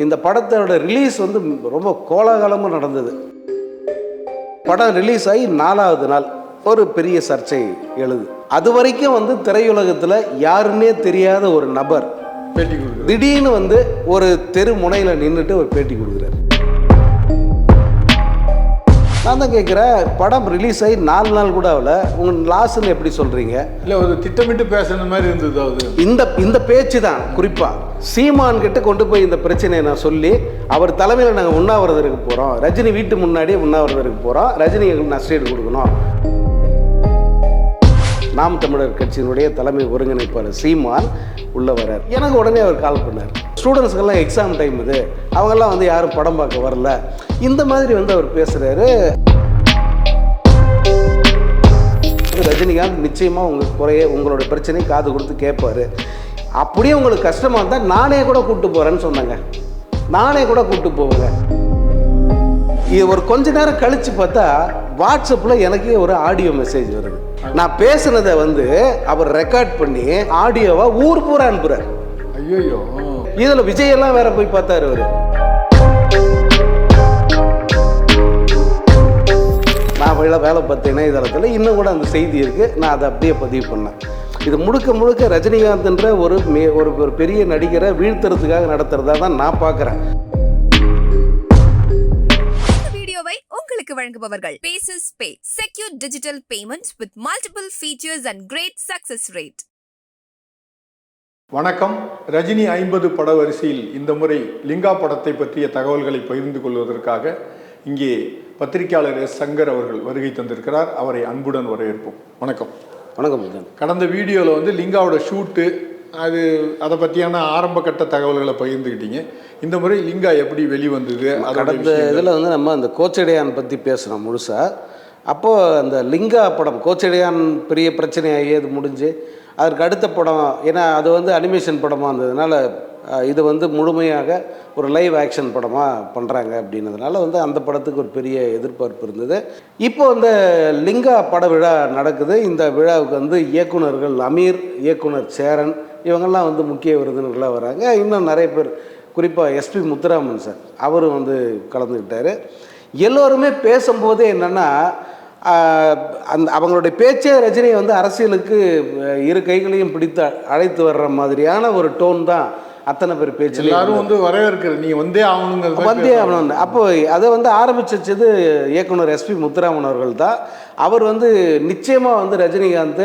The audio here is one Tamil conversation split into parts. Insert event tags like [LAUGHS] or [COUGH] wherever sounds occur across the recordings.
இந்த படத்தோட ரிலீஸ் வந்து ரொம்ப கோலாகலமாக நடந்தது. படம் ரிலீஸ் ஆகி நாலாவது நாள் ஒரு பெரிய சர்ச்சை எழுது. அது வரைக்கும் வந்து திரையுலகத்தில் யாருன்னே தெரியாத ஒரு நபர் பேட்டி திடீர்னு வந்து ஒரு தெரு முனையில் நின்றுட்டு ஒரு பேட்டி கொடுக்குறாரு. நான் தான் கேட்குறேன் படம் ரிலீஸ் ஆகி நாலு நாள் கூட ஆகல. உங்கள் லாஸ்ன்னு எப்படி சொல்கிறீங்க இல்லை ஒரு திட்டமிட்டு பேசுன மாதிரி இருந்தது அது. இந்த இந்த பேச்சு தான் குறிப்பாக சீமான் கிட்ட கொண்டு போய் இந்த பிரச்சனையை நான் சொல்லி அவர் தலைமையில் நாங்கள் உண்ணாவிரதருக்கு போகிறோம் ரஜினி வீட்டு முன்னாடியே உண்ணாவிரதருக்கு போகிறோம் ரஜினி எங்களுக்கு நஷ்டீடு கொடுக்கணும். நாம் தமிழர் கட்சியினுடைய தலைமை ஒருங்கிணைப்பாளர் சீமான் உள்ள வரார் எனக்கு உடனே அவர் கால் பண்ணார். ஸ்டூடெண்ட்ஸ்க்கெல்லாம் எக்ஸாம் டைம் இது. அவங்கெல்லாம் வந்து யாரும் படம் பார்க்க வரல. இந்த மாதிரி வந்து அவர் பேசுகிறாரு ரஜினிகாந்த் நிச்சயமாக உங்களுக்கு குறைய உங்களோட பிரச்சனையை காது கொடுத்து கேட்பாரு. அப்படியே உங்களுக்கு கஷ்டமாக இருந்தால் நானே கூட கூப்பிட்டு போகிறேன்னு சொன்னாங்க. நானே கூட கூப்பிட்டு போவேங்க. இது ஒரு கொஞ்ச நேரம் கழித்து பார்த்தா வாட்ஸ்அப்பில் எனக்கே ஒரு ஆடியோ மெசேஜ் வருது. நான் பேசுனதை வந்து அவர் ரெக்கார்ட் பண்ணி ஆடியோவா ஊர் பூரா அனுப்புகிறார் ஐயோ இதில் விஜயெல்லாம் வேற போய் பார்த்தாரு அவரு. வேலை வேலை பார்த்த இணையதளத்தில் இன்னும் கூட அந்த செய்தி இருக்குது நான் அதை அப்படியே பதிவு பண்ணேன். இது முழுக்க முழுக்க ரஜினிகாந்த்ன்ற ஒரு மே ஒரு ஒரு பெரிய நடிகரை வீழ்த்துறதுக்காக நடத்துறதா தான் நான் பார்க்குறேன். இந்த வீடியோவை உங்களுக்கு வழங்குபவர்கள் Paces Pay secure digital payments with multiple features and great success rate வணக்கம். ரஜினி ஐம்பது பட வரிசையில் இந்த முறை லிங்கா படத்தை பற்றிய தகவல்களை பகிர்ந்து கொள்வதற்காக இங்கே பத்திரிகையாளர் எஸ் சங்கர் அவர்கள் வருகை தந்திருக்கிறார். அவரை அன்புடன் வரவேற்போம். வணக்கம். வணக்கம். கடந்த வீடியோவில் வந்து லிங்காவோட ஷூட்டு அது அதை பற்றியான ஆரம்ப கட்ட தகவல்களை பகிர்ந்துக்கிட்டீங்க இந்த முறை லிங்கா எப்படி வெளிவந்தது? கடந்த. இதில் வந்து நம்ம அந்த கோச்சடையான் பற்றி பேசுகிறோம் முழுசாக அப்போது அந்த லிங்கா படம் கோச்சடையான் பெரிய பிரச்சனையாகி அது முடிஞ்சு அதற்கு அடுத்த படம் ஏன்னா அது வந்து அனிமேஷன் படமாக இருந்ததுனால இது வந்து முழுமையாக ஒரு லைவ் ஆக்ஷன் படமாக பண்ணுறாங்க அப்படின்னதுனால வந்து அந்த படத்துக்கு ஒரு பெரிய எதிர்பார்ப்பு இருந்தது. இப்போ அந்த லிங்கா பட விழா நடக்குது. இந்த விழாவுக்கு வந்து இயக்குனர்கள் அமீர் இயக்குனர் சேரன் இவங்கெல்லாம் வந்து முக்கிய விருந்தினர்களாக வராங்க. இன்னும் நிறைய பேர் குறிப்பாக எஸ்பி முத்துராமன் சார் அவரும் வந்து கலந்துக்கிட்டார். எல்லோருமே பேசும்போதே என்னென்னா அந்த அவங்களுடைய பேச்சே ரஜினியை வந்து அரசியலுக்கு இரு கைகளையும் பிடித்து அழைத்து வர்ற மாதிரியான ஒரு டோன் தான் அத்தனை பேர் பேச்சில் எல்லாரும் வந்து வரவேற்கிறது. நீங்க வந்தே ஆகணுங்கிறது வந்தே ஆகணும். அப்போ அதை வந்து ஆரம்பிச்சது இயக்குனர் எஸ்பி முத்துராமன் அவர்கள் தான். அவர் வந்து நிச்சயமாக வந்து ரஜினிகாந்த்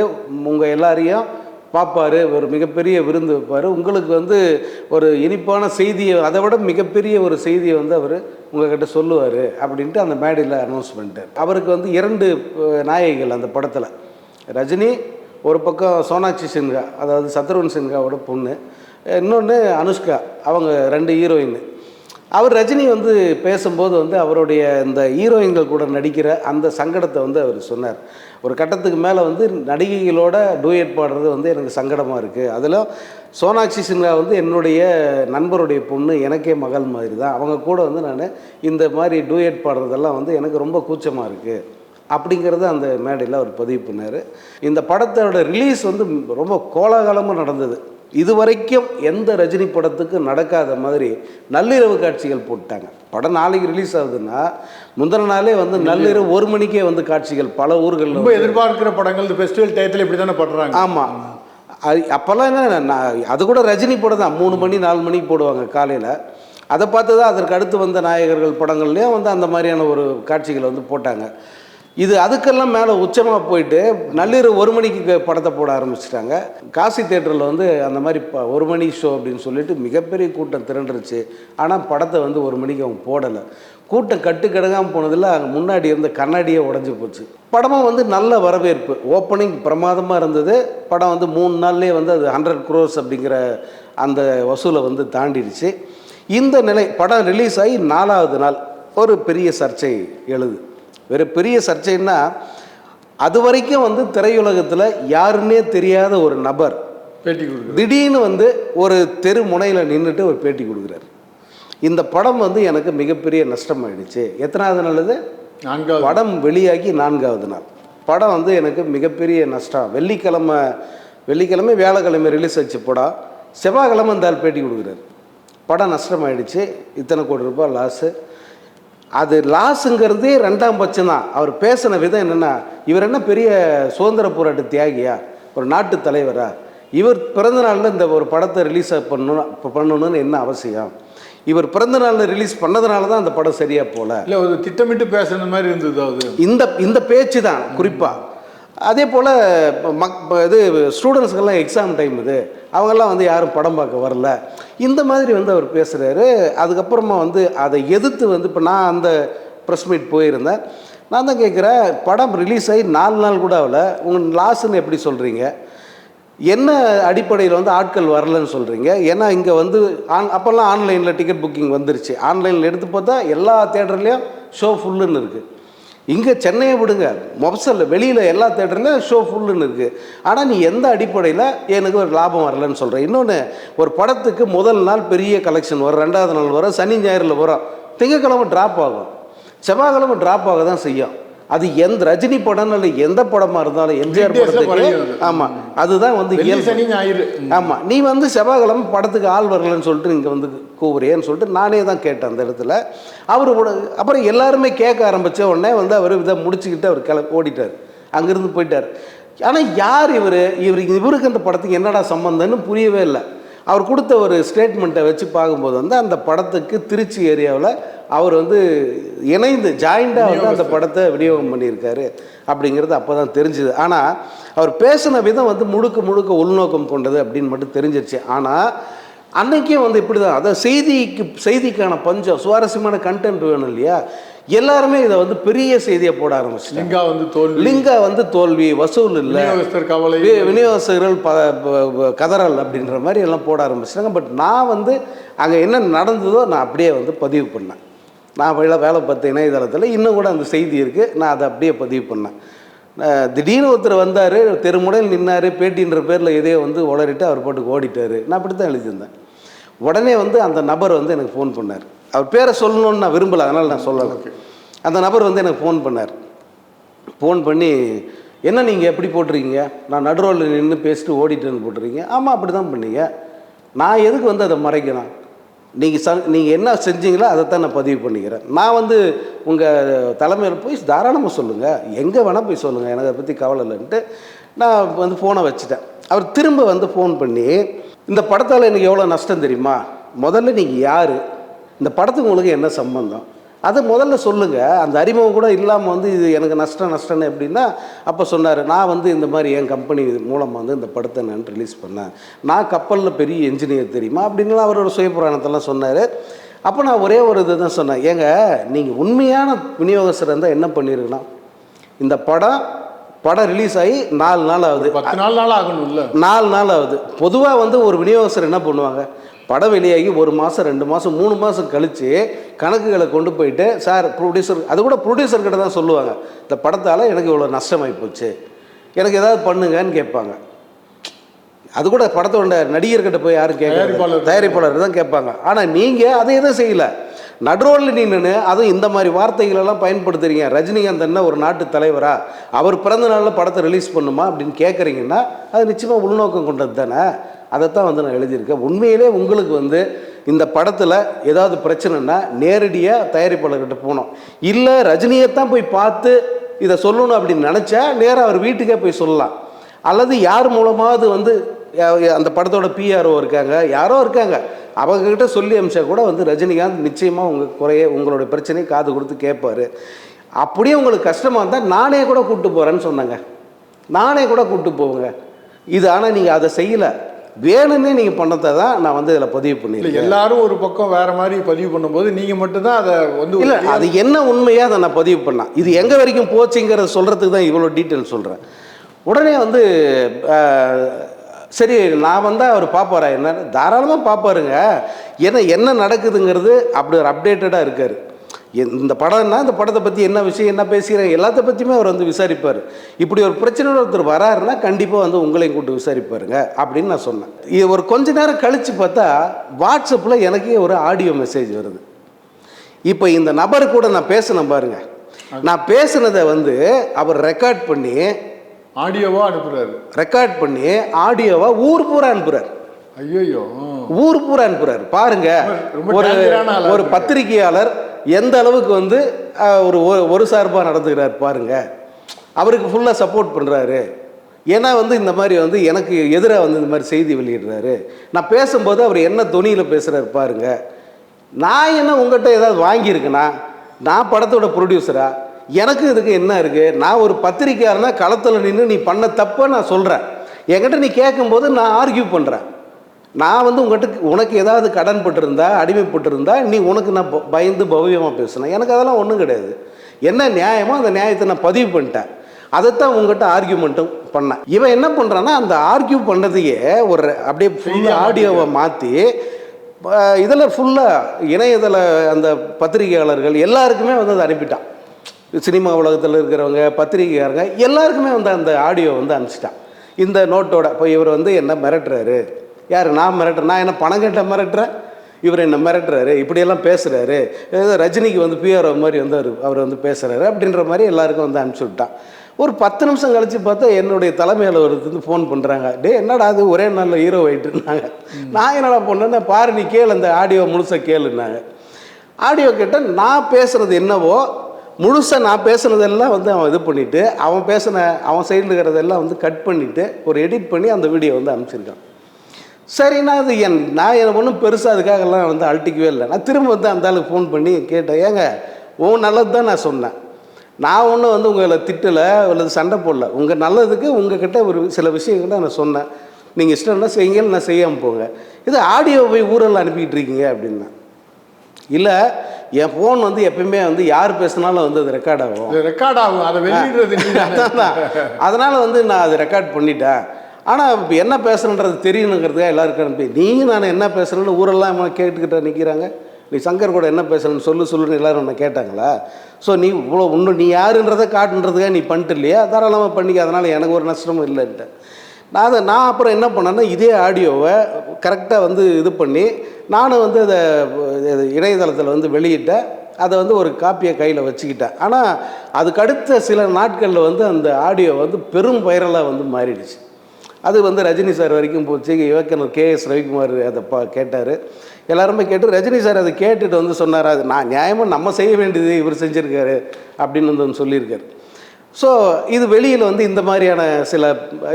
உங்கள் எல்லாரையும் பார்ப்பாரு ஒரு மிகப்பெரிய விருந்து வைப்பார். உங்களுக்கு வந்து ஒரு இனிப்பான செய்தியை அதை விட மிகப்பெரிய ஒரு செய்தியை வந்து அவர் உங்ககிட்ட சொல்லுவார் அப்படின்ட்டு அந்த மேடையில் அனௌன்ஸ் பண்ணிட்டார். அவருக்கு வந்து இரண்டு நாயகிகள் அந்த படத்தில். ரஜினி ஒரு பக்கம் சோனாட்சி சின்ஹா அதாவது சத்ருவன் சின்ஹாவோட பொண்ணு. இன்னொன்று அனுஷ்கா அவங்க ரெண்டு ஹீரோயின் அவர் ரஜினி வந்து பேசும்போது வந்து அவருடைய இந்த ஹீரோயின்கள் கூட நடிக்கிற அந்த சங்கடத்தை வந்து அவர் சொன்னார். ஒரு கட்டத்துக்கு மேலே வந்து நடிகைகளோட டூயட் பாடுறது வந்து எனக்கு சங்கடமாக இருக்குது அதில் சோனாட்சி சின்ஹா வந்து என்னுடைய நண்பருடைய பொண்ணு எனக்கே மகள் மாதிரி தான் அவங்க கூட வந்து நான் இந்த மாதிரி டூயட் பாடுறதெல்லாம் வந்து எனக்கு ரொம்ப கூச்சமாக இருக்குது அப்படிங்கிறத அந்த மேடையில் அவர் பதிவு பண்ணார். இந்த படத்தோட ரிலீஸ் வந்து ரொம்ப கோலாகலமாக நடந்தது. இதுவரைக்கும் எந்த ரஜினி படத்துக்கு நடக்காத மாதிரி நள்ளிரவு காட்சிகள் போட்டாங்க. படம் நாளைக்கு ரிலீஸ் ஆகுதுன்னா முந்தின நாளே வந்து நள்ளிரவு. ஒரு மணிக்கே வந்து காட்சிகள் பல ஊர்களில் ரொம்ப எதிர்பார்க்கிற படங்கள் ஃபெஸ்டிவல் டயத்தில் இப்படி தானே பண்றாங்க ஆமாம் அது அப்போல்லாம் என்ன அது கூட ரஜினி படம் தான். மூணு மணி நாலு மணிக்கு போடுவாங்க காலையில். அதை பார்த்து தான் அதற்கு அடுத்து வந்த நாயகர்கள் படங்கள்லேயும் வந்து அந்த மாதிரியான ஒரு காட்சிகளை வந்து போட்டாங்க. இது அதுக்கெல்லாம் மேலே உச்சமாக போயிட்டு நள்ளிரவு ஒரு மணிக்கு படத்தை போட ஆரம்பிச்சிட்டாங்க. காசி தேட்டரில் வந்து அந்த மாதிரி ப ஒரு மணி ஷோ அப்படின்னு சொல்லிட்டு மிகப்பெரிய கூட்டம் திரண்டுருச்சு. ஆனால் படத்தை வந்து ஒரு மணிக்கு அவங்க போடலை. கூட்டம் கட்டு கிடங்காமல் போனதில் அங்கே முன்னாடி இருந்த கண்ணாடியே உடஞ்சி போச்சு. படமும் வந்து நல்ல வரவேற்பு. ஓப்பனிங் பிரமாதமாக இருந்தது. படம் வந்து மூணு நாள்லேயே வந்து அது ஹண்ட்ரட் க்ரோஸ் அப்படிங்கிற அந்த வசூலை வந்து தாண்டிடுச்சு. இந்த நிலை படம் ரிலீஸ் ஆகி நாலாவது நாள் ஒரு பெரிய சர்ச்சை எழுது. வேறு பெரிய சர்ச்சைன்னா அது வரைக்கும் வந்து திரையுலகத்தில் யாருன்னே தெரியாத ஒரு நபர் பேட்டி கொடுக்குறது திடீர்னு வந்து ஒரு தெரு முனையில் நின்றுட்டு ஒரு பேட்டி கொடுக்குறாரு. இந்த படம் வந்து எனக்கு மிகப்பெரிய நஷ்டமாயிடுச்சு. எத்தனாவது நாள் இது நான்காவது. படம் வெளியாகி நான்காவது நாள். படம் வந்து எனக்கு மிகப்பெரிய நஷ்டம். வெள்ளிக்கிழமை வெள்ளிக்கிழமை வியாழக்கிழமை ரிலீஸ் ஆச்சு படம் செவ்வாய்க்கிழமை இந்த ஆள் பேட்டி கொடுக்குறாரு. படம் நஷ்டமாயிடுச்சு. இத்தனை கோடி ரூபாய் லாஸு அது லாஸுங்கிறதே ரெண்டாம் பட்சம் தான் அவர் பேசின விதம் என்னென்னா இவர் என்ன பெரிய சுதந்திர போராட்ட தியாகியா? ஒரு நாட்டு தலைவரா? இவர் பிறந்த நாளில் இந்த ஒரு படத்தை ரிலீஸ் பண்ணணும் பண்ணணும்னு என்ன அவசியம்? இவர் பிறந்த நாளில் ரிலீஸ் பண்ணதுனால தான் அந்த படம் சரியாக போகல இல்ல ஒரு திட்டமிட்டு பேசுன மாதிரி இருந்தது அது. இந்த இந்த பேச்சு தான் குறிப்பாக அதே போல் மக் இது ஸ்டூடெண்ட்ஸ்க்கெல்லாம் எக்ஸாம் டைம் இது. அவங்கெல்லாம் வந்து யாரும் படம் பார்க்க வரல. இந்த மாதிரி வந்து அவர் பேசுகிறாரு அதுக்கப்புறமா வந்து அதை எதிர்த்து வந்து இப்போ நான் அந்த ப்ரெஸ் மீட் போயிருந்தேன். நான் தான் கேட்குறேன் படம் ரிலீஸ் ஆகி நாலு நாள் கூட ஆகல. உங்கள் லாஸ்ன்னு எப்படி சொல்கிறீங்க என்ன அடிப்படையில் வந்து ஆட்கள் வரலன்னு சொல்கிறீங்க ஏன்னா இங்கே வந்து ஆன் அப்போல்லாம் ஆன்லைனில் டிக்கெட் புக்கிங் வந்துருச்சு. ஆன்லைனில் எடுத்து பார்த்தா எல்லா தேட்டர்லேயும் ஷோ ஃபுல்லுன்னு இருக்குது இங்கே சென்னையை விடுங்க. மொபசலில் வெளியில் எல்லா தேட்டர்லையும் ஷோ ஃபுல்லுன்னு இருக்குது ஆனால் நீ எந்த அடிப்படையில் எனக்கு ஒரு லாபம் வரலன்னு சொல்கிறேன் இன்னொன்று ஒரு படத்துக்கு முதல் நாள் பெரிய கலெக்ஷன் வரும் ரெண்டாவது நாள் வரும் சனி ஞாயிறில் வரும். திங்கக்கிழமை ட்ராப் ஆகும். செவ்வாய்க்கிழமை ட்ராப் ஆக தான் செய்யும். அது எந்த ரஜினி படம் இல்லை எந்த படமாக இருந்தாலும் எம்ஜிஆர் படத்துக்கு. ஆமாம் அதுதான் வந்து ஆமாம் நீ வந்து செவ்வாய்க்கிழமை படத்துக்கு ஆள் வரலன்னு சொல்லிட்டு இங்கே வந்து கூவுறியேன்னு சொல்லிட்டு நானே தான் கேட்டேன் அந்த இடத்துல. அவர் அப்புறம் எல்லாருமே கேட்க ஆரம்பித்த உடனே வந்து அவர் இதை முடிச்சுக்கிட்டு அவர் கிள ஓடிட்டார். அங்கேருந்து போயிட்டார். ஆனால் யார் இவர்? இவர் இவருக்கு அந்த படத்துக்கு என்னடா சம்மந்தம்னு புரியவே இல்லை. அவர் கொடுத்த ஒரு ஸ்டேட்மெண்ட்டை வச்சு பார்க்கும்போது வந்து அந்த படத்துக்கு திருச்சி ஏரியாவில் அவர் வந்து இணைந்து ஜாயிண்டாக வந்து அந்த படத்தை விநியோகம் பண்ணியிருக்காரு அப்படிங்கிறது அப்போ தான் தெரிஞ்சுது. ஆனால் அவர் பேசின விதம் வந்து முழுக்க முழுக்க உள்நோக்கம் கொண்டது அப்படின்னு மட்டும் தெரிஞ்சிருச்சு. ஆனால் அன்னைக்கே வந்து இப்படி தான் அதாவது செய்திக்கு செய்திக்கான பஞ்சம் சுவாரஸ்யமான கண்டென்ட் வேணும் இல்லையா? எல்லாருமே இதை வந்து பெரிய செய்தியை போட ஆரம்பிச்சிட்டாங்க. லிங்கா வந்து தோல்வி. லிங்கா வந்து தோல்வி வசூல் இல்லை. கவலை விநியோகஸ்தர்கள் கதறல் அப்படின்ற மாதிரி எல்லாம் போட ஆரம்பிச்சிட்டாங்க. பட் நான் வந்து அங்கே என்ன நடந்ததோ நான் அப்படியே வந்து பதிவு பண்ணேன். நான் வேலை வேலை பார்த்த இணையதளத்தில் இன்னும் கூட அந்த செய்தி இருக்குது நான் அதை அப்படியே பதிவு பண்ணேன். திடீர்னு ஒருத்தர் வந்தார் தெருமுடையில் நின்னார் பேட்டின்ற பேரில் எதையோ வந்து உளறிட்டு அவர் பாட்டுக்கு ஓடிட்டார். நான் அப்படி தான் எழுதியிருந்தேன். உடனே வந்து அந்த நபர் வந்து எனக்கு ஃபோன் பண்ணார். அவர் பேரை சொல்லணும்னு நான் விரும்பலை அதனால் நான் சொல்லலை. அந்த நபர் வந்து எனக்கு ஃபோன் பண்ணார். ஃபோன் பண்ணி என்ன நீங்கள் எப்படி போட்டிருக்கீங்க? நான் நடுரோலில் நின்று பேசிட்டு ஓடிட்டேன்னு போட்டிருக்கீங்க. ஆமாம் அப்படி தான் பண்ணீங்க. நான் எதுக்கு வந்து அதை மறைக்கிறேன்? நீங்கள் ச நீங்கள் என்ன செஞ்சீங்களோ அதைத்தான் நான் பதிவு பண்ணிக்கிறேன். நான் வந்து உங்கள் தலைமையில் போய் தாராளமாக சொல்லுங்கள் எங்கே வேணால் போய் சொல்லுங்கள் எனக்கு அதை பற்றி கவலை இல்லைன்ட்டு நான் வந்து ஃபோனை வச்சுட்டேன். அவர் திரும்ப வந்து ஃபோன் பண்ணி இந்த படத்தால் எனக்கு எவ்வளோ நஷ்டம் தெரியுமா? முதல்ல நீங்கள் யார்? இந்த படத்துக்கு உங்களுக்கு என்ன சம்பந்தம்? அதை முதல்ல சொல்லுங்கள் அந்த அறிமுகம் கூட இல்லாமல் வந்து இது எனக்கு நஷ்டம் நஷ்டம்னு எப்படின்னா அப்போ சொன்னார் நான் வந்து இந்த மாதிரி என் கம்பெனி மூலமாக வந்து இந்த படத்தை நான் ரிலீஸ் பண்ணேன். நான் கப்பலில் பெரிய என்ஜினியர் தெரியுமா? அப்படின்லாம் அவரோட சுயபுராணத்தெல்லாம் சொன்னார். அப்போ நான் ஒரே ஒரு இது தான் சொன்னேன். ஏங்க நீங்கள் உண்மையான விநியோகஸ்தர் இருந்தால் என்ன பண்ணியிருக்கலாம் இந்த படம் படம் ரிலீஸ் ஆகி நாலு நாள் ஆகுது. நாள் நாள் ஆகணும்ல. நாலு நாள் ஆகுது. பொதுவாக வந்து ஒரு விநியோகஸ்தர் என்ன பண்ணுவாங்க? படம் வெளியாகி ஒரு மாதம் ரெண்டு மாதம் மூணு மாதம் கழித்து கணக்குகளை கொண்டு போயிட்டு சார் ப்ரொடியூசர் அது கூட ப்ரொடியூசர் கிட்ட தான் சொல்லுவாங்க. இந்த படத்தால் எனக்கு இவ்வளோ நஷ்டமாகி போச்சு. எனக்கு ஏதாவது பண்ணுங்கன்னு கேட்பாங்க. அது கூட படத்தோட நடிகர்கிட்ட போய் யாரும் கேட்க. தயாரிப்பாளர். தான் கேட்பாங்க. ஆனால் நீங்கள் அதை எதுவும் செய்யலை. நடுரோலில் நின்று அதுவும் இந்த மாதிரி வார்த்தைகளெல்லாம் பயன்படுத்துறீங்க. ரஜினிகாந்த் என்ன ஒரு நாட்டு தலைவரா? அவர் பிறந்த நாளில் படத்தை ரிலீஸ் பண்ணுமா அப்படின்னு கேட்குறீங்கன்னா அது நிச்சயமாக உள்நோக்கம் கொண்டது தானே? அதைத்தான் வந்து நான் எழுதியிருக்கேன். உண்மையிலே உங்களுக்கு வந்து இந்த படத்தில் ஏதாவது பிரச்சனைனா நேரடியாக தயாரிப்பாளர்கிட்ட போகணும். இல்லை ரஜினியைத்தான் போய் பார்த்து இதை சொல்லணும் அப்படின்னு நினச்சா நேராக அவர் வீட்டுக்கே போய் சொல்லலாம். அல்லது யார் மூலமாவது வந்து அந்த படத்தோட பிஆர்ஓ இருக்காங்க. யாரோ இருக்காங்க. அவங்கக்கிட்ட சொல்லி அமிச்சா கூட வந்து ரஜினிகாந்த் நிச்சயமாக உங்கள் குறைய உங்களோட பிரச்சனையை காது கொடுத்து கேட்பாரு. அப்படியே உங்களுக்கு கஷ்டமாக இருந்தால் நானே கூட கூப்பிட்டு போகிறேன்னு சொன்னாங்க. நானே கூட கூப்பிட்டு போவேங்க. இது ஆனால் நீங்கள் அதை செய்யலை. வேணும்னே நீங்கள் பண்ணதை தான் நான் வந்து இதில் பதிவு பண்ணியிருக்கேன். எல்லாரும் ஒரு பக்கம் வேற மாதிரி பதிவு பண்ணும்போது நீங்க மட்டும்தான் அதை வந்து இல்லை அது என்ன உண்மையாக அதை நான் பதிவு பண்ணேன் இது எங்கே வரைக்கும் போச்சுங்கிறத சொல்கிறதுக்கு தான் இவ்வளோ டீட்டெயில் சொல்கிறேன் உடனே வந்து சரி நான் வந்தால் அவர் பார்ப்பாரா என்ன? தாராளமாக பார்ப்பாருங்க ஏன்னா என்ன நடக்குதுங்கிறது அப்படி ஒரு அப்டேட்டடாக இருக்கார். இந்த படம்னா இந்த படத்தை பற்றி என்ன விஷயம் என்ன பேசுகிறாங்க எல்லாத்த பற்றியுமே அவர் வந்து விசாரிப்பார். இப்படி ஒரு பிரச்சனை ஒருத்தர் வராருன்னா கண்டிப்பாக வந்து உங்களையும் கூப்பிட்டு விசாரிப்பாருங்க அப்படின்னு நான் சொன்னேன். இது ஒரு கொஞ்ச நேரம் கழித்து பார்த்தா வாட்ஸ்அப்பில் எனக்கே ஒரு ஆடியோ மெசேஜ் வருது. இப்போ இந்த நபர் கூட நான் பேசினேன் பாருங்கள் நான் பேசுனதை வந்து அவர் ரெக்கார்ட் பண்ணி ஆடியோவா அனுப்புறாரு. ரெக்கார்ட் பண்ணி ஆடியோவை ஊர் பூரா அனுப்புகிறார் ஐயோ ஊர் பூரா அனுப்புறாரு. பாருங்க ஒரு ஒரு. பத்திரிகையாளர் எந்த அளவுக்கு வந்து ஒரு ஒரு- சார்பாக நடந்துக்கிறார் பாருங்க. அவருக்கு ஃபுல்லாக சப்போர்ட் பண்ணுறாரு ஏன்னா வந்து இந்த மாதிரி வந்து எனக்கு எதிராக வந்து இந்த மாதிரி செய்தி வெளியிடுறாரு. நான் பேசும்போது அவர் என்ன துணியில் பேசுகிறாரு பாருங்க. நான் என்ன உங்கள்கிட்ட ஏதாவது வாங்கியிருக்கேனா? நான் படத்தோட ப்ரொடியூசரா எனக்கு இதுக்கு என்ன இருக்குது நான் ஒரு பத்திரிக்கையாளனா களத்தில் நின்று நீ பண்ண தப்பை நான் சொல்கிறேன் என்கிட்ட நீ கேட்கும்போது நான் ஆர்கியூ பண்ணுறேன் நான் வந்து உங்கள்கிட்ட உனக்கு ஏதாவது கடன் பட்டிருந்தா அடிமைப்பட்டிருந்தா நீ உனக்கு நான் ப- பயந்து பவ்யமாக பேசுனேன். எனக்கு அதெல்லாம் ஒன்றும் கிடையாது. என்ன நியாயமோ அந்த நியாயத்தை நான் பதிவு பண்ணிட்டேன். அதைத்தான் உங்ககிட்ட ஆர்கியூமெண்ட்டும் பண்ணேன். இவன் என்ன பண்ணுறான்னா அந்த ஆர்கியூ பண்ணுறதையே ஒரு அப்படியே ஃபுல்லாக ஆடியோவை மாற்றி இதில் ஃபுல்லாக இணையதள அந்த பத்திரிகையாளர்கள் எல்லாருக்குமே வந்து அதை அனுப்பிட்டான். சினிமா உலகத்தில் இருக்கிறவங்க பத்திரிகையாளங்க எல்லாருக்குமே வந்து அந்த ஆடியோ வந்து அனுப்பிச்சிட்டான். இந்த நோட்டோட இப்போ இவர் வந்து என்ன மிரட்டுறாரு? யார் நான் மிரட்டுறேன் நான் என்ன பணம் கேட்ட மிரட்டுறேன் இவர் என்ன மிரட்டுறாரு? இப்படியெல்லாம் பேசுகிறாரு ரஜினிக்கு வந்து பிஆர்ஓ மாதிரி வந்து அவர் அவர் வந்து பேசுகிறாரு அப்படின்ற மாதிரி எல்லாருக்கும் வந்து அனுப்பிச்சி விட்டான். ஒரு பத்து நிமிஷம் கழித்து பார்த்தா என்னுடைய தலைமை அலுவலகத்துலேருந்து ஃபோன் பண்ணுறாங்க டே என்னடா அது ஒரே நாளில் ஹீரோ ஆயிட்டுருந்தாங்க. நான் என்னடா பண்ணேன்னா பாரு நீ கேளு அந்த ஆடியோ முழுசாக கேளுன்னாங்க. ஆடியோ கேட்டால் நான் பேசுகிறது என்னவோ முழுசாக நான் பேசுனதெல்லாம் வந்து அவன் இது பண்ணிவிட்டு அவன் பேசின அவன் சைடில் இருக்கிறதெல்லாம் வந்து கட் பண்ணிவிட்டு ஒரு எடிட் பண்ணி அந்த வீடியோ வந்து அனுப்பிச்சிருக்கான். சரிண்ணா அது என் நான் எனக்கு ஒன்றும் பெருசாக அதுக்காகலாம் வந்து அழட்டிக்கவே இல்லை. நான் திரும்ப வந்து அந்த ஆளுக்கு ஃபோன் பண்ணி கேட்டேன் ஏங்க உன் நல்லது தான் நான் சொன்னேன். நான் ஒன்றும் வந்து உங்களை திட்டலை அல்லது சண்டை போடல. உங்கள் நல்லதுக்கு உங்ககிட்ட ஒரு சில விஷயங்களை நான் சொன்னேன். நீங்கள் இஷ்டம்னா செய்யுங்க இல்லை நான் செய்யாமல் போங்க. இது ஆடியோ போய் ஊரில் அனுப்பிக்கிட்டு இருக்கீங்க அப்படின்னா. இல்லை என் ஃபோன் வந்து எப்பயுமே வந்து யார் பேசினாலும் வந்து அது ரெக்கார்ட் ஆகும். ரெக்கார்ட் ஆகும். அதை வெளியிடுறது. அதனால வந்து நான் அதை ரெக்கார்ட் பண்ணிட்டேன். ஆனால் இப்போ என்ன பேசுறேன்றது தெரியணுங்கிறதுக்காக எல்லாருக்கும் அனுப்பி. நீங்கள் நான் என்ன பேசுகிறேன்னு ஊரெல்லாம் கேட்டுக்கிட்ட நிற்கிறாங்க நீ சங்கர் கூட என்ன பேசுறேன்னு சொல்லு சொல்லுன்னு எல்லாரும் உன்னை கேட்டாங்களா? ஸோ நீ இவ்வளோ இன்னும் நீ யாருன்றதை காட்டுன்றதுக்காக நீ பண்ணிட்டு இல்லையா? தாராளமாக பண்ணிக்க. அதனால் எனக்கு ஒரு நஷ்டமும் இல்லைன்ட்டு நான் அதை நான் அப்புறம் என்ன பண்ணேன்னா இதே ஆடியோவை கரெக்டாக வந்து இது பண்ணி நானும் வந்து அதை இணையதளத்தில் வந்து வெளியிட்டேன். அதை வந்து ஒரு காப்பியை கையில் வச்சுக்கிட்டேன். ஆனால் அதுக்கடுத்த சில நாட்களில் வந்து அந்த ஆடியோ வந்து பெரும் வைரலாக வந்து மாறிடுச்சு. அது வந்து ரஜினி சார் வரைக்கும் போச்சு. இயக்குனர் கே எஸ் ரவிக்குமார் அதை பா கேட்டார். எல்லாருமே கேட்டு ரஜினி சார் அதை கேட்டுட்டு வந்து சொன்னார்? அது நான் நியாயமாக நம்ம செய்ய வேண்டியது இவர் செஞ்சுருக்காரு அப்படின்னு வந்து வந்து சொல்லியிருக்காரு. ஸோ இது வெளியில் வந்து இந்த மாதிரியான சில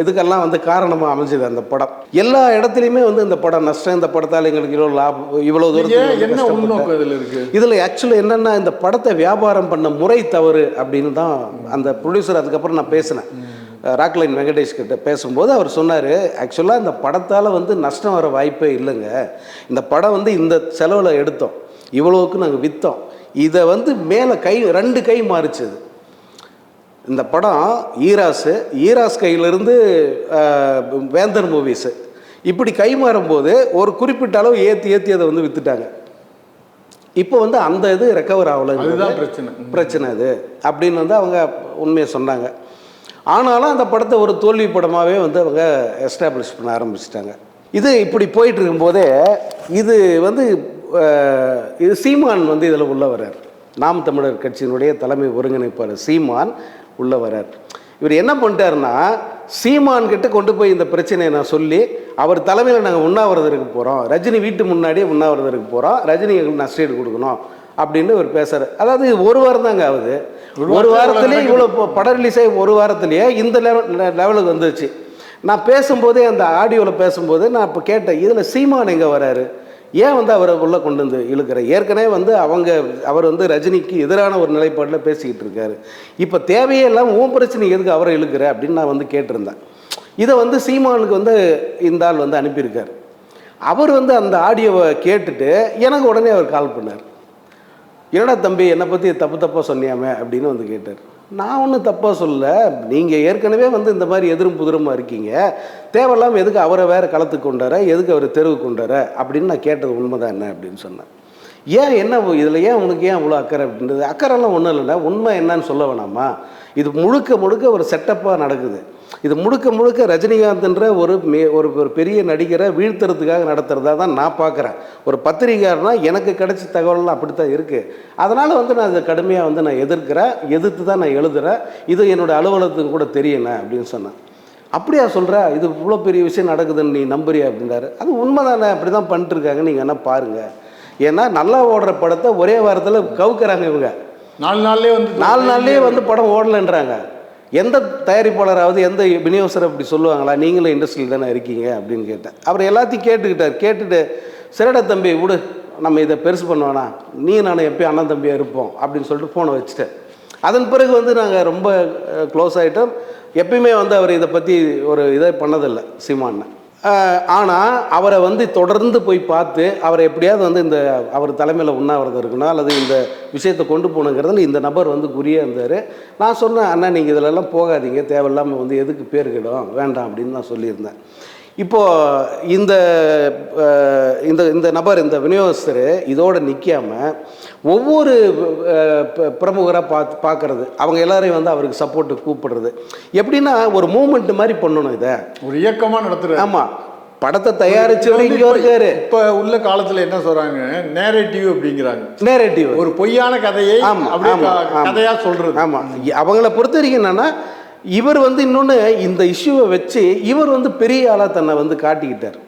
இதுக்கெல்லாம் வந்து காரணமாக அமைஞ்சது அந்த படம். எல்லா இடத்துலையுமே வந்து இந்த படம் நஷ்டம் இந்த படத்தால் எங்களுக்கு இவ்வளோ லாபம் இவ்வளோ தூரம் இதுல ஆக்சுவலி என்னென்னா இந்த படத்தை வியாபாரம் பண்ண முறை தவறு அப்படின்னு தான் அந்த ப்ரொடியூசர் அதுக்கப்புறம் நான் பேசினேன். ராக்லைன் வெங்கடேஷ் கிட்ட பேசும்போது அவர் சொன்னார் ஆக்சுவலாக இந்த படத்தால் வந்து நஷ்டம் வர வாய்ப்பே இல்லைங்க. இந்த படம் வந்து இந்த செலவில் எடுத்தோம். இவ்வளோவுக்கு நாங்கள் விற்றோம் இதை வந்து மேலே கை ரெண்டு கை மாறுச்சு அது. இந்த படம் ஈராஸு ஈராஸ் கையிலிருந்து வேந்தர் மூவிஸு இப்படி கை மாறும்போது ஒரு குறிப்பிட்ட அளவு ஏற்றி ஏற்றி அதை வந்து விற்றுட்டாங்க இப்போ வந்து அந்த இது ரெக்கவர் ஆகலை. அதுதான் பிரச்சனை. பிரச்சனை அது. அப்படின்னு வந்து அவங்க உண்மையை சொன்னாங்க. ஆனாலும் அந்த படத்தை ஒரு தோல்வி படமாகவே வந்து அவங்க எஸ்டாப்ளிஷ் பண்ண ஆரம்பிச்சிட்டாங்க. இது இப்படி போயிட்டு இருக்கும்போதே இது வந்து இது சீமான் வந்து இதில் உள்ள வர்றார். நாம் தமிழர் கட்சியினுடைய தலைமை ஒருங்கிணைப்பாளர் சீமான் உள்ள வர்றார் இவர் என்ன பண்ணிட்டாருன்னா சீமான் கிட்ட கொண்டு போய் இந்த பிரச்சனையை நான் சொல்லி அவர் தலைமையில் நாங்கள் உண்ணாவிரதருக்கு போகிறோம் ரஜினி வீட்டு முன்னாடியே உண்ணாவிரதருக்கு போகிறோம் ரஜினி எங்களுக்கு நஷ்டீடு கொடுக்கணும் அப்படின்னு இவர் பேசுறாரு. அதாவது ஒரு வாரம் தாங்க ஆகுது. ஒரு வாரத்திலேயே இவ்வளோ படம் ரிலீஸ் ஆகி ஒரு வாரத்திலேயே இந்த லெவல் லெவலுக்கு வந்துச்சு நான் பேசும்போதே அந்த ஆடியோவில் பேசும்போது நான் இப்போ கேட்டேன் இதில் சீமான் எங்கே வராரு? ஏன் வந்து அவரை உள்ளே கொண்டு வந்து இழுக்கிற? ஏற்கனவே வந்து அவங்க அவர் வந்து ரஜினிக்கு எதிரான ஒரு நிலைப்பாட்டில் பேசிக்கிட்டு இருக்காரு. இப்போ தேவையே இல்லாமல் உன் பிரச்சனை எதுக்கு அவரை இழுக்கிற? அப்படின்னு நான் வந்து கேட்டிருந்தேன். இதை வந்து சீமானுக்கு வந்து இந்த ஆள் வந்து அனுப்பியிருக்கார். அவர் வந்து அந்த ஆடியோவை கேட்டுட்டு எனக்கு உடனே அவர் கால் பண்ணார். என்னடா தம்பி என்னை பற்றி தப்பு தப்பாக சொன்னியாமே அப்படின்னு வந்து கேட்டார். நான் ஒன்றும் தப்பாக சொல்ல நீங்கள் ஏற்கனவே வந்து இந்த மாதிரி எதிரும் புதிரமாக இருக்கீங்க. தேவையில்லாமல் எதுக்கு அவரை வேற களத்துக்கு கொண்டார எதுக்கு அவர் தெருவுக்கு கொண்டார அப்படின்னு நான் கேட்டது உண்மைதான் என்ன அப்படின்னு சொன்னேன். ஏன் என்ன இதில் ஏன் உனக்கு ஏன் அவ்வளோ அக்கறை அப்படின்றது? அக்கறைலாம் ஒன்றும் இல்லைண்ணா உண்மை என்னன்னு சொல்ல வேணாமா? இது முழுக்க முழுக்க ஒரு செட்டப்பாக நடக்குது. இது முழுக்க முழுக்க ரஜினிகாந்த்ன்ற ஒரு மே ஒரு ஒரு பெரிய நடிகரை வீழ்த்துறதுக்காக நடத்துகிறதா தான் நான் பார்க்குறேன். ஒரு பத்திரிகையாளர்னா எனக்கு கிடைச்ச தகவல்லாம் அப்படி தான் இருக்குது அதனால் வந்து நான் இதை கடுமையாக வந்து நான் எதிர்க்கிறேன் எதிர்த்து தான் நான் எழுதுகிறேன் இது என்னோட அலுவலகத்துக்கு கூட தெரியல அப்படின்னு சொன்னேன். அப்படியா சொல்கிற இது இவ்வளோ பெரிய விஷயம் நடக்குதுன்னு நீ நம்புறியா அப்படின்றாரு அது உண்மை தானே அப்படி தான் பண்ணிட்டுருக்காங்க. நீங்கள் என்ன பாருங்கள் ஏன்னா நல்லா ஓடுற படத்தை ஒரே வாரத்தில் கவுக்குறாங்க இவங்க. நாலு நாள்லயே வந்து நாலு நாள்லயே வந்து படம் ஓடலைன்றாங்க. எந்த தயாரிப்பாளராவது எந்த விநியோகஸ்தர் அப்படி சொல்லுவாங்களா? நீங்களும் இண்டஸ்ட்ரியில் தானே இருக்கீங்க அப்படின்னு கேட்டேன். அவர் எல்லாத்தையும் கேட்டுக்கிட்டார். கேட்டுட்டு சரிடா தம்பி விடு. நம்ம இதை பெருசு பண்ணுவானா நீ நான் எப்பயும் அண்ணன் தம்பியாக இருப்போம். அப்படின்னு சொல்லிட்டு ஃபோனை வச்சுட்டேன். அதன் பிறகு வந்து நாங்கள் ரொம்ப க்ளோஸ் ஆகிட்டோம் எப்பயுமே வந்து அவர் இதை பற்றி ஒரு இதை பண்ணதில்லை சீமான்னு ஆனால் அவரை வந்து தொடர்ந்து போய் பார்த்து அவரை எப்படியாவது வந்து இந்த அவர் தலைமையில் உண்ணாவிரதம் இருக்கணும் அல்லது இந்த விஷயத்தை கொண்டு போகணுங்கிறதுல இந்த நபர் வந்து குறியாக இருந்தார். நான் சொன்னேன் அண்ணா நீங்கள் இதிலெல்லாம் போகாதீங்க தேவையில்லாமல் வந்து எதுக்கு பேர் கிடும் வேண்டாம் அப்படின்னு நான் சொல்லியிருந்தேன். இப்போது இந்த இந்த இந்த நபர் இந்த விநியோகஸ்தர் இதோடு நிற்காமல் ஒவ்வொரு பிரமுகராக பார்த்து பார்க்கறது அவங்க எல்லாரையும் வந்து அவருக்கு சப்போர்ட்டு கூப்பிடுறது. எப்படின்னா ஒரு மூமெண்ட் மாதிரி பண்ணணும் இதை. ஒரு இயக்கமா நடத்துற. ஆமாம் படத்தை தயாரிச்சவர் இங்கே இருக்காரு. இப்ப உள்ள காலத்துல என்ன சொல்றாங்க? நேரேட்டிவ் அப்படிங்கிறாங்க. நேரேட்டிவ் ஒரு பொய்யான கதையை ஆமா, அப்படியே ஆமா, க- ஆமா. கதையா சொல்றது. ஆமாம் அவங்கள பொறுத்த வரைக்கும் என்னன்னா இவர் வந்து இன்னொன்று இந்த இஷ்யூவை வச்சு இவர் வந்து பெரிய ஆளாக தன்னை வந்து காட்டிக்கிட்டார்.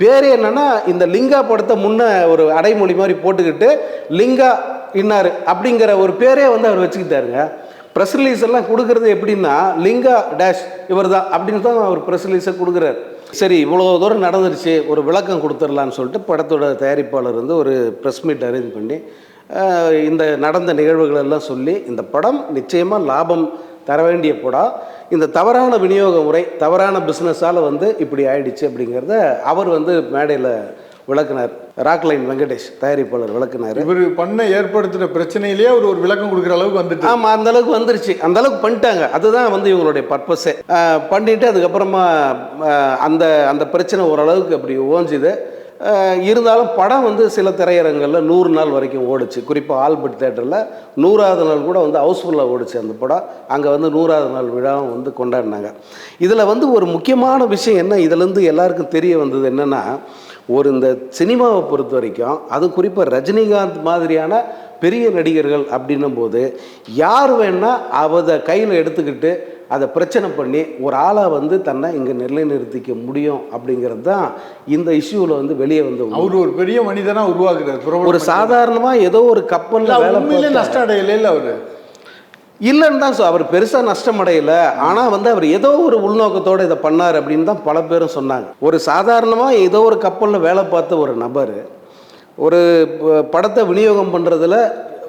பேர் என்னென்னா இந்த லிங்கா படத்தை முன்னே ஒரு அடைமொழி மாதிரி போட்டுக்கிட்டு லிங்கா இன்னார் அப்படிங்கிற ஒரு பேரே வந்து அவர் வச்சுக்கிட்டாருங்க. ப்ரெஸ் ரிலீஸ் எல்லாம் கொடுக்கறது எப்படின்னா லிங்கா டேஷ் இவர் தான் அப்படின்னு தான் அவர் ப்ரெஸ் ரிலீஸை கொடுக்குறாரு. சரி இவ்வளோ தூரம் நடந்துருச்சு ஒரு விளக்கம் கொடுத்துடலான்னு சொல்லிட்டு படத்தோட தயாரிப்பாளர் வந்து ஒரு ப்ரெஸ் மீட் அரேஞ்ச் பண்ணி இந்த நடந்த நிகழ்வுகள் எல்லாம் சொல்லி இந்த படம் நிச்சயமாக லாபம் தர வேண்டிய படம் இந்த தவறான விநியோக முறை தவறான பிஸ்னஸால் வந்து இப்படி ஆயிடுச்சு அப்படிங்கிறத அவர் வந்து மேடையில் விளக்குனார். ராக்லைன் வெங்கடேஷ் தயாரிப்பாளர் விளக்குனார். இவர் பண்ண ஏற்படுத்துற பிரச்சனையிலேயே அவர் ஒரு விளக்கம் கொடுக்குற அளவுக்கு வந்துட்டு. ஆமாம் அந்த அளவுக்கு வந்துருச்சு. அந்த அளவுக்கு பண்ணிட்டாங்க. அதுதான் வந்து இவங்களுடைய பர்பஸே பண்ணிட்டு அதுக்கப்புறமா அந்த அந்த பிரச்சனை ஓரளவுக்கு அப்படி ஓஞ்சுது. இருந்தாலும் படம் வந்து சில திரையரங்களில் நூறு நாள் வரைக்கும் ஓடுச்சு. குறிப்பாக ஆல்பர்ட் தேட்டரில் நூறாவது நாள் கூட வந்து ஹவுஸ்ஃபுல்லாக ஓடுச்சு அந்த படம். அங்கே வந்து நூறாவது நாள் விழாவும் வந்து கொண்டாடினாங்க. இதில் வந்து ஒரு முக்கியமான விஷயம் என்ன? இதுலேருந்து எல்லாருக்கும் தெரிய வந்தது என்னென்னா ஒரு இந்த சினிமாவை பொறுத்த வரைக்கும் அது குறிப்பாக ரஜினிகாந்த் மாதிரியான பெரிய நடிகர்கள் அப்படின்னும் போது யார் வேணால் அதை கையில் எடுத்துக்கிட்டு அதை பிரச்சனை பண்ணி ஒரு ஆளை வந்து தன்னை இங்கே நிலைநிறுத்திக்க முடியும் அப்படிங்கிறது தான் இந்த இஷ்யூவில் வந்து வெளியே வந்து. அவர் ஒரு பெரிய மனிதனா உருவாக்குறாரு ஒரு சாதாரணமாக ஏதோ ஒரு கப்பலில் வேலை நஷ்டம் அடையல அவரு. இல்லைன்னு தான் அவர் பெருசாக நஷ்டமடையல ஆனால் வந்து அவர் ஏதோ ஒரு உள்நோக்கத்தோடு இதை பண்ணார் அப்படின்னு தான் பல பேரும் சொன்னாங்க. ஒரு சாதாரணமாக ஏதோ ஒரு கப்பலில் வேலை பார்த்த ஒரு நபர் ஒரு படத்தை விநியோகம் பண்ணுறதுல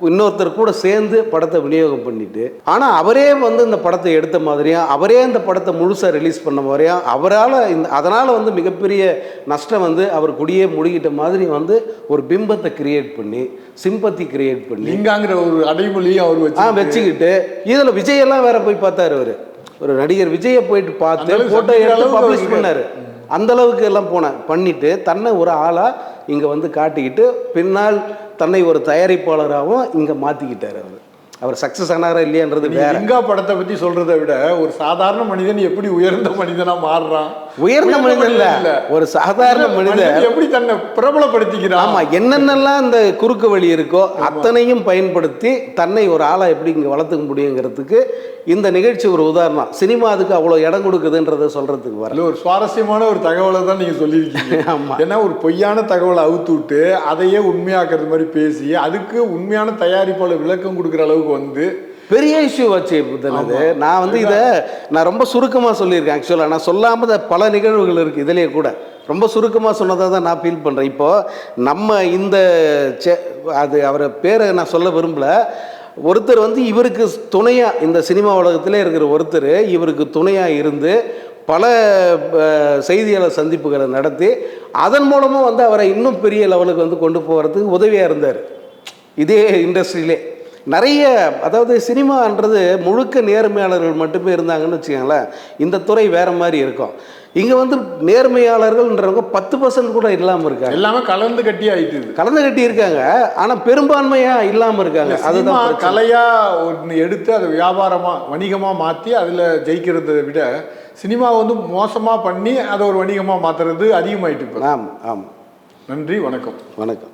இன்னொருத்தர் கூட சேர்ந்து படத்தை விநியோகம் பண்ணிட்டு ஆனால் அவரே வந்து இந்த படத்தை எடுத்த மாதிரியும் அவரே இந்த படத்தை முழுசாக ரிலீஸ் பண்ண மாதிரியும் அவரால் இந்த அதனால் வந்து மிகப்பெரிய நஷ்டம் வந்து அவர் குடியே முழுகிட்ட மாதிரி வந்து ஒரு பிம்பத்தை கிரியேட் பண்ணி சிம்பத்தி கிரியேட் பண்ணி லிங்காங்கிற ஒரு அடைமொழியும் அவர் ஆ வச்சு வச்சுக்கிட்டு இதில் விஜய் எல்லாம் வேற போய் பார்த்தாரு அவரு. ஒரு நடிகர் விஜயை போயிட்டு பார்த்து அளவுக்கு போட்டோ சந்திக்கிற எடுத்து பப்ளிஷ் பண்ணாரு. அந்த அளவுக்கு எல்லாம் போனேன். பண்ணிட்டு தன்னை ஒரு ஆளா இங்க வந்து காட்டிக்கிட்டு பின்னால் தன்னை ஒரு தயாரிப்பாளராகவும் இங்க மாத்திக்கிட்டாரு அவர். அவர் சக்சஸ் ஆனாரா இல்லையான்றது வேற. லிங்கா படத்தை பத்தி சொல்றதை விட ஒரு சாதாரண மனிதன் எப்படி உயர்ந்த மனிதனா மாறுறான்? உயர்ந்த மனிதன் இல்ல. ஒரு சாதாரண மனிதன் எப்படி தன்னை பிரபலப்படுத்திக்கிறான்? ஆமா என்னென்னலாம் இந்த குறுக்கு வழி இருக்கோ அத்தனையும் பயன்படுத்தி தன்னை ஒரு ஆளா எப்படி இங்க வளர்த்துக்க முடியுங்கிறதுக்கு இந்த நிகழ்ச்சி ஒரு உதாரணம். சினிமா அதுக்கு அவ்வளவு இடம் கொடுக்குதுன்றதை சொல்றதுக்கு வர அதுல ஒரு சுவாரஸ்யமான ஒரு தகவலை தான் நீங்க சொல்லியிருக்கீங்க. [LAUGHS] ஆமா. ஏன்னா ஒரு பொய்யான தகவலை அவுத்து விட்டு அதையே உண்மையாக்குறது மாதிரி பேசி அதுக்கு உண்மையான தயாரிப்பாளர் விளக்கம் கொடுக்குற அளவுக்கு வந்து பெரிய இஷ்யூ வச்சு புத்தனது நான் வந்து இதை நான் ரொம்ப சுருக்கமாக சொல்லியிருக்கேன் ஆக்சுவலாக நான் சொல்லாமல் பல நிகழ்வுகள் இருக்குது இதிலேயே கூட. ரொம்ப சுருக்கமாக சொன்னதை தான் நான் ஃபீல் பண்ணுறேன் இப்போது நம்ம இந்த செ- அது அவர் பேரை நான் சொல்ல விரும்பல. ஒருத்தர் வந்து இவருக்கு துணையாக இந்த சினிமா உலகத்திலே இருக்கிற ஒருத்தர் இவருக்கு துணையாக இருந்து பல செய்தியாளர் சந்திப்புகளை நடத்தி அதன் மூலமாக வந்து அவரை இன்னும் பெரிய லெவலுக்கு வந்து கொண்டு போகிறதுக்கு உதவியாக இருந்தார். இதே இண்டஸ்ட்ரியிலே நிறைய அதாவது சினிமான்றது முழுக்க நேர்மையாளர்கள் மட்டுமே இருந்தாங்கன்னு வச்சுக்கோங்களேன். இந்த துறை வேற மாதிரி இருக்கும். இங்கே வந்து நேர்மையாளர்கள்ன்றவங்க பத்து பர்சன்ட் கூட இல்லாமல் இருக்காங்க. எல்லாமே கலந்து கட்டி ஆயிட்டுது. கலந்து கட்டி இருக்காங்க. ஆனால் பெரும்பான்மையாக இல்லாமல் இருக்காங்க. அதுதான் பிரச்சனை. கலையா ஒன்று எடுத்து அதை வியாபாரமா வணிகமா மாத்தி அதுல ஜெயிக்கிறதை விட சினிமா வந்து மோசமா பண்ணி அதை ஒரு வணிகமா மாத்துறது அதிகமாயிட்டு ஆமாம் ஆமாம் நன்றி வணக்கம். வணக்கம்.